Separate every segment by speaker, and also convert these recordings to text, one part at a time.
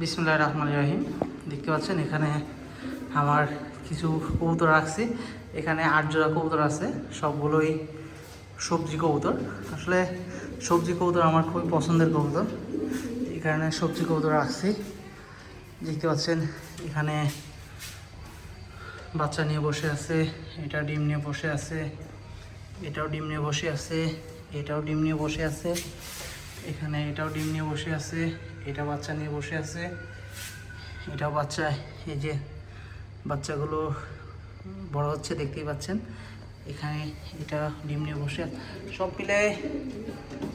Speaker 1: বিসমুল্লাহ রহমান রাহিম। দেখতে পাচ্ছেন, এখানে আমার কিছু কবুতর রাখছি। এখানে আট জোড়া কবুতর আছে, সবগুলোই সবজি কবুতর। আসলে সবজি কবুতর আমার খুবই পছন্দের কবুতর। এই কারণে সবজি কবুতর রাখছি। দেখতে পাচ্ছেন, এখানে বাচ্চা নিয়ে বসে আছে, এটা ডিম নিয়ে বসে আছে, এটাও ডিম নিয়ে বসে আছে, এটাও ডিম নিয়ে বসে আছে, এখানে এটাও ডিম নিয়ে বসে আছে। এটা বাচ্চা নিয়ে বসে আছে। এটাও বাচ্চা, এই যে বাচ্চাগুলো বড় হচ্ছে, দেখতেই পাচ্ছেন। এখানে এটা ডিম নিয়ে বসে। সব মিলে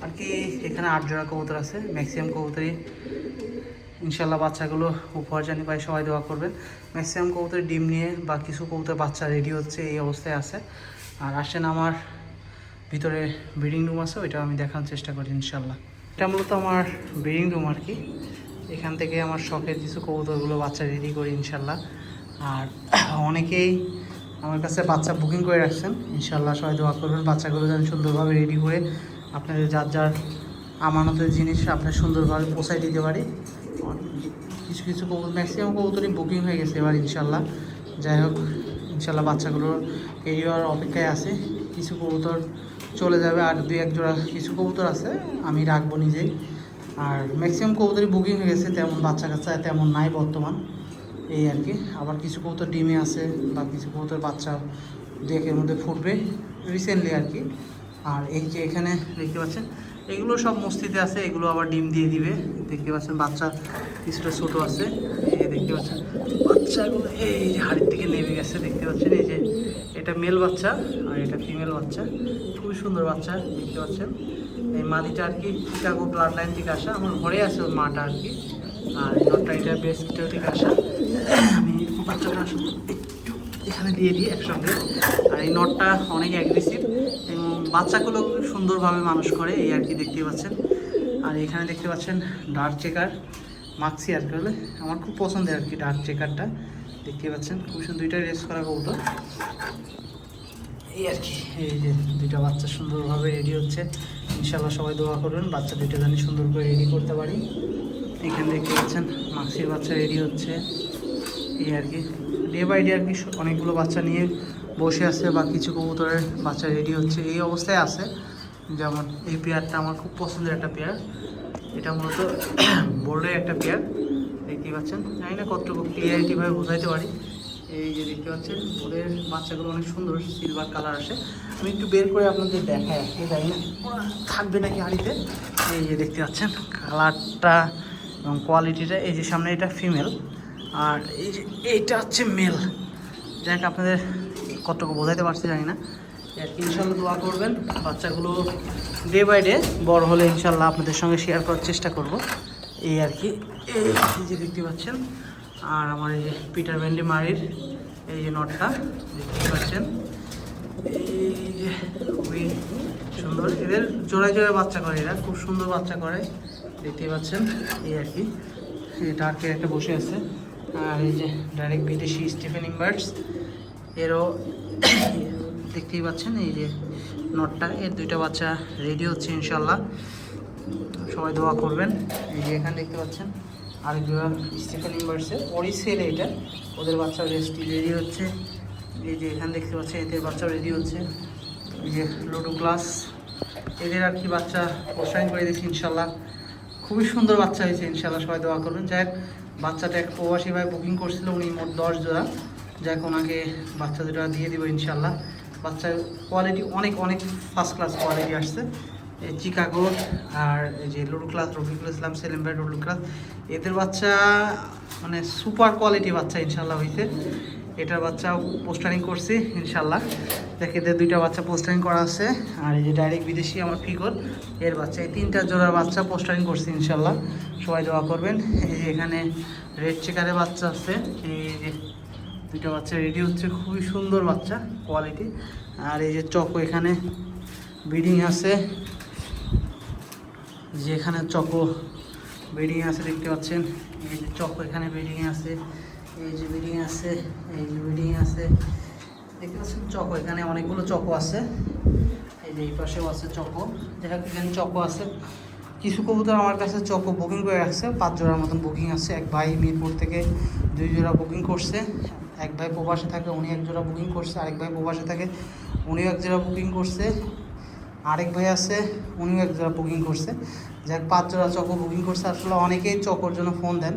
Speaker 1: আর কি এখানে আট জোড়া কবুতর আছে, ম্যাক্সিমাম কবুতরই। ইনশাল্লাহ বাচ্চাগুলো উপহার জানি পাই সবাই দোয়া করবেন। ম্যাক্সিমাম কবুতর ডিম নিয়ে বা কিছু কবুতর বাচ্চা রেডি হচ্ছে, এই অবস্থায় আছে। আর আসেন আমার ভিতরে ব্রিডিং রুম আছে ওইটা আমি দেখানোর চেষ্টা করি ইনশাল্লাহ এটা মূলত আমার ব্রিডিং রুম আর কি। এখান থেকে আমার শখের কিছু কবুতরগুলো বাচ্চা রেডি করি ইনশাল্লাহ। আর অনেকেই আমার কাছে বাচ্চা বুকিং করে রাখছেন। ইনশাল্লাহ সবাই দোয়া করবেন বাচ্চাগুলো যেন সুন্দরভাবে রেডি করে আপনাদের যার যার আমানতের জিনিস আপনার সুন্দরভাবে পৌঁছায় দিতে পারি। কিছু কিছু কবুতর ম্যাক্সিমাম কবুতরই বুকিং হয়ে গেছে এবার ইনশাল্লাহ। যাই হোক, ইনশাল্লাহ বাচ্চাগুলো এরিয়ার অপেক্ষায় আছে। কিছু কবুতর চলে যাবে আর দুই এক জোড়া কিছু কবুতর আছে, আমি রাখব নিজেই। আর ম্যাক্সিমাম কবুতরই বুকিং হয়ে গেছে, তেমন বাচ্চা কাচ্চা তেমন নাই বর্তমান। এই আর কি, আবার কিছু কবুতর ডিমে আছে বা কিছু কবুতর বাচ্চা দু একের মধ্যে ফুটবে রিসেন্টলি আর কি। আর এই যে এখানে দেখতে পাচ্ছেন এগুলো সব মস্তিতে আছে, এগুলো আবার ডিম দিয়ে দিবে। দেখতে পাচ্ছেন বাচ্চা কিছুটা ছোটো আছে, এই দেখতে পাচ্ছেন। বাচ্চাগুলো, এই যে হাড়ির দিকে নেমে গেছে, দেখতে পাচ্ছেন, এই যে এটা মেল বাচ্চা আর এটা ফিমেল বাচ্চা। খুবই সুন্দর বাচ্চা, দেখতে পাচ্ছেন। এই মাদিটা আর কি চিকাগো ব্লাড লাইন থেকে আসা, আমার ঘরে আছে ওর মাটা আর কি। আর এটা বেশ থেকে আসা। আমি বাচ্চাটা এখানে দিয়ে দিই একসঙ্গে। আর এই নটটা অনেক অ্যাগ্রেসিভ এবং বাচ্চাগুলো খুব সুন্দরভাবে মানুষ করে, এই আর কি দেখতে পাচ্ছেন। আর এখানে দেখতে পাচ্ছেন ডার্ক চেকার মাক্সি আর কি আমার খুব পছন্দের আর কি ডার্ক চেকারটা দেখতে পাচ্ছেন, খুব সুন্দর দুইটা রেস করা কবুতর। এই আর কি, এই যে দুইটা বাচ্চা সুন্দরভাবে রেডি হচ্ছে। ইনশাল্লাহ সবাই দোয়া করবেন, বাচ্চা দুইটা জানি সুন্দর করে রেডি করতে পারি। এখানে দেখতে পাচ্ছেন মাক্সির বাচ্চা রেডি হচ্ছে। এই আর কি। ডে বাই ডে আর কি অনেকগুলো বাচ্চা নিয়ে বসে আছে বা কিছু কবুতরের বাচ্চা রেডি হচ্ছে। এই অবস্থায় আছে। যেমন এই পেয়ারটা আমার খুব পছন্দের একটা পেয়ার। এটা মূলত বোর্ডের একটা পেয়ার। দেখতেই পাচ্ছেন। জানি না কতটুকু ক্লিয়ারিটিভাবে বোঝাইতে পারি। এই যে দেখতে পাচ্ছেন, বোর্ডের বাচ্চাগুলো অনেক সুন্দর সিলভার কালার আসে। আমি একটু বের করে আপনাদের দেখাই আসলে জানি না থাকবে নাকি হাড়িতে। এই যে দেখতে পাচ্ছেন কালারটা এবং কোয়ালিটিটা এই যে সামনে এটা ফিমেল আর এই যে, এইটা হচ্ছে মেল। যাই আপনাদের কতটুকু বোঝাইতে পারছি জানি না। ইনশাল্লাহ দোয়া করবেন। বাচ্চাগুলো ডে বাই ডে বড় হলে ইনশাল্লাহ আপনাদের সঙ্গে শেয়ার করার চেষ্টা করব। এই আর কি। এই যে দেখতে পাচ্ছেন, আর আমার এই যে পিটার ভ্যান্ডি মারির এই যে নটটা, দেখতে পাচ্ছেন। এই যে খুবই সুন্দর। এদের জোড়ায় জোড়ায় বাচ্চা করে এরা, খুব সুন্দর বাচ্চা করে দেখতেই পাচ্ছেন। এই আর কি। ডার্কের একটা বসে আছে। আর এই যে ডাইরেক্ট বিদেশি স্টিফেন ইংবার্টস এরও দেখতেই পাচ্ছেন এই যে নটটা, এর দুইটা বাচ্চা রেডি হচ্ছে ইনশাল্লাহ সবাই দোয়া করবেন। এই যে এখানে দেখতে পাচ্ছেন আরেক জোড়া স্টিফেন ইংবার্টসের ওরই সেল এইটা ওদের বাচ্চা রেস্টি রেডি হচ্ছে। এই যে এখানে দেখতে পাচ্ছেন এদের বাচ্চা রেডি হচ্ছে। এই যে লুডো ক্লাস, এদের আর কি বাচ্চা প্রসারিত করে দিচ্ছি ইনশাল্লাহ খুবই সুন্দর বাচ্চা হয়েছে ইনশাল্লাহ সবাই দোয়া করবেন। যাই বাচ্চাটা এক প্রবাসী ভাই বুকিং করছিল, উনি মোট দশ জোড়া। যাই ওনাকে বাচ্চা দুটা দিয়ে দিব ইনশাল্লাহ। বাচ্চার কোয়ালিটি অনেক অনেক ফার্স্ট ক্লাস কোয়ালিটি আসছে। চিকাগো আর এই যে লুডু ক্লাস রফিকুল ইসলাম সেলিম ভাই লুডু ক্লাস এদের বাচ্চা মানে সুপার কোয়ালিটি বাচ্চা ইনশাল্লাহ হইতে এটার বাচ্চা পোস্টারিং করছি ইনশাল্লাহ। দেখ, এদের দুইটা বাচ্চা পোস্টারিং করা আছে। আর এই যে ডাইরেক্ট বিদেশি আমার ফিগর এর বাচ্চা, এই তিনটা জোড়ার বাচ্চা পোস্টারিং করছি ইনশাল্লাহ। সবাই দোয়া করবেন। এই যে এখানে রেড চেকারের বাচ্চা আছে, এই যে দুইটা বাচ্চা রেডি হচ্ছে, খুবই সুন্দর বাচ্চা কোয়ালিটি আর এই যে চকো এখানে ব্রিডিং আছে। যে এখানে চকো ব্রিডিং আছে, দেখতে পাচ্ছেন। এই যে চকো এখানে ব্রিডিং আছে, এই যে ব্রিডিং আছে, এই যে ব্রিডিং আছে। দেখতে পাচ্ছেন চকো, এখানে অনেকগুলো চকো আছে। এই যে এই পাশেও আছে চকো। দেখা এখানে চকো আছে। কিছু কবুতর আমার কাছে চকো বুকিং করে রাখছে, পাঁচ জোড়ার মতন বুকিং আছে। এক ভাই মিরপুর থেকে দুই জোড়া বুকিং করছে, এক ভাই প্রবাসে থাকে, উনি এক জোড়া বুকিং করছে, আরেক ভাই প্রবাসে থাকে, উনিও এক জোড়া বুকিং করছে। আরেক ভাই আছে, উনিও এক জোড়া বুকিং করছে। যাক, পাঁচ জোড়া চকো বুকিং করছে। আসলে অনেকেই চকোর জন্য ফোন দেন।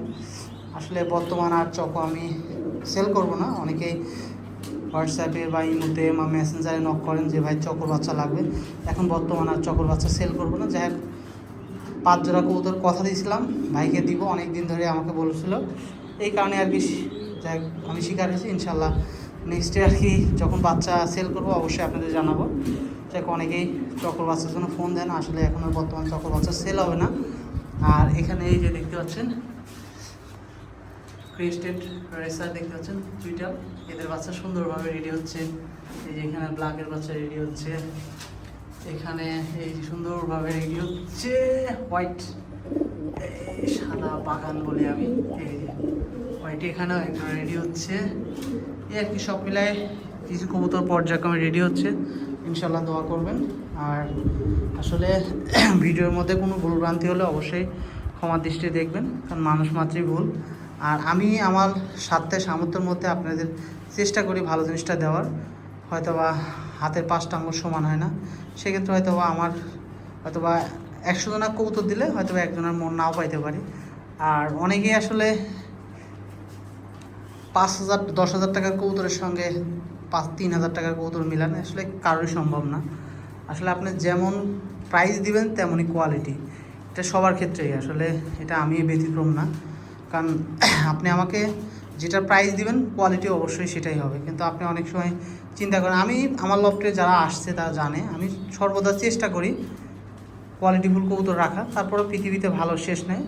Speaker 1: আসলে বর্তমান আর চকো আমি সেল করব না। অনেকেই হোয়াটসঅ্যাপে বা ইমোতে বা মেসেঞ্জারে নক করেন যে, ভাই, চকর বাচ্চা লাগবে। এখন বর্তমান আর চকর বাচ্চা সেল করব না। যাই হোক পাঁচ জোড়া কবুতর কথা দিয়েছিলাম, ভাইকে দিব অনেক দিন ধরে আমাকে বলেছিল। এই কারণে আর কি যাই আমি শিকার হয়েছি ইনশাল্লাহ নেক্সট আর কি যখন বাচ্চা সেল করব, অবশ্যই আপনাদের জানাব। যাই অনেকেই চকর বাচ্চার জন্য ফোন দেন, আসলে এখন আর বর্তমান চকর বাচ্চা সেল হবে না। আর এখানে এই যে দেখতে পাচ্ছেন ক্রিস্টেড রেসার দেখতে পাচ্ছেন, দুইটা। এদের বাচ্চা সুন্দরভাবে রেডি হচ্ছে। এই যে এখানে ব্ল্যাকের বাচ্চা রেডি হচ্ছে। এখানে এই সুন্দরভাবে রেডি হচ্ছে হোয়াইট সাদা বাগান বলি আমি। হোয়াইট এখানেও একটা রেডি হচ্ছে। এই আর কি সব মিলায় কিছু কবুতর পর্যায়ক্রমে রেডি হচ্ছে। ইনশাল্লাহ দোয়া করবেন। আর আসলে ভিডিওর মধ্যে কোনো ভুলভ্রান্তি হলে অবশ্যই ক্ষমা দৃষ্টি দেখবেন, কারণ মানুষ মাত্রই ভুল। আর আমি আমার সাথে সামর্থ্যের মধ্যে আপনাদের চেষ্টা করি ভালো জিনিসটা দেওয়ার। হয়তোবা হাতের পাঁচটা আঙুল সমান হয় না। সেক্ষেত্রে হয়তোবা আমার হয়তোবা একশো জনা কৌতুক দিলে হয়তোবা একজনের মন নাও পাইতে পারি। আর অনেকেই আসলে পাঁচ হাজার, দশ হাজার টাকার কৌতুরের সঙ্গে পাঁচ, তিন হাজার টাকার কৌতুর মিলান আসলে কারোরই সম্ভব না। আসলে আপনি যেমন প্রাইস দিবেন, তেমনই কোয়ালিটি এটা সবার ক্ষেত্রেই। আসলে এটা আমি ব্যতিক্রম না। কারণ আপনি আমাকে যেটা প্রাইস দিবেন কোয়ালিটি অবশ্যই সেটাই হবে। কিন্তু আপনি অনেক সময় চিন্তা করেন, আমি আমার লফটে যারা আসছে তারা জানে, আমি সর্বদা চেষ্টা করি কোয়ালিটিফুল কবুতর রাখা তারপরে পৃথিবীতে ভালো শেষ নেই।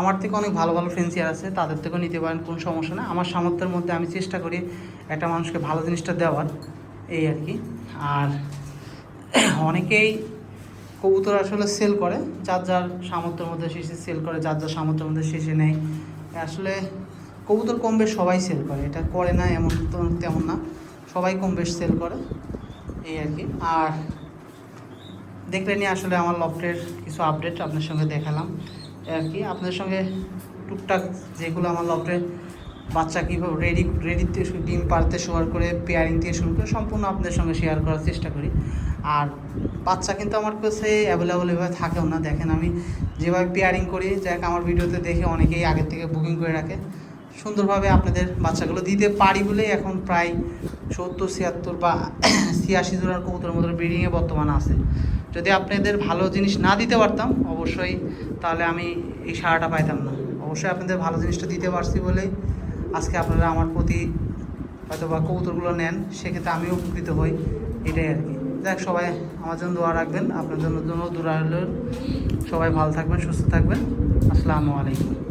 Speaker 1: আমার থেকে অনেক ভালো ভালো ফ্রেন্সিয়ার আছে, তাদের থেকেও নিতে পারেন, কোনো সমস্যা না আমার সামর্থ্যের মধ্যে আমি চেষ্টা করি একটা মানুষকে ভালো জিনিসটা দেওয়ার, এই আর কি। আর অনেকেই কবুতর আসলে সেল করে, যার যার সামর্থ্যের মধ্যে শেষে সেল করে, যার যার সামর্থ্যের মধ্যে শেষে নেয়। আসলে কবুতর কম বেশ সবাই সেল করে। এটা করে না, এমন তো তেমন না। সবাই কম বেশ সেল করে, এই আর কি। আর দেখলেনি আসলে আমার লফটের কিছু আপডেট আপনার সঙ্গে দেখালাম। আর কি, আপনাদের সঙ্গে টুকটাক যেগুলো আমার লফটের বাচ্চা কীভাবে রেডি রেডি রেডিতে ডিম পারতে শুরু করে পেয়ারিং থেকে শুরু করে, সম্পূর্ণ আপনাদের সঙ্গে শেয়ার করার চেষ্টা করি। আর বাচ্চা কিন্তু আমার কাছে অ্যাভেলেবল এভাবে থাকেও না, দেখেন আমি যেভাবে পেয়ারিং করি, যাক আমার ভিডিওতে দেখে অনেকেই আগের থেকে বুকিং করে রাখে। সুন্দরভাবে আপনাদের বাচ্চাগুলো দিতে পারি বলেই এখন প্রায় সত্তর, ছিয়াত্তর বা ছিয়াশি জোড়ার কবুতরের মতো ব্রিডিংয়ে বর্তমানে আছে। যদি আপনাদের ভালো জিনিস না দিতে পারতাম, অবশ্যই তাহলে আমি এই সারাটা পাইতাম না। অবশ্যই আপনাদের ভালো জিনিসটা দিতে পারছি বলেই আজকে আপনারা আমার প্রতি হয়তো বা কবুতরগুলো নেন, সেক্ষেত্রে আমিও উপকৃত হই, এটাই আর কি। দেখ সবাই আমার জন্য দোয়া রাখবেন আপনার জন্য জন্য দোয়া সবাই ভালো থাকবেন, সুস্থ থাকবেন। আসসালামু আলাইকুম।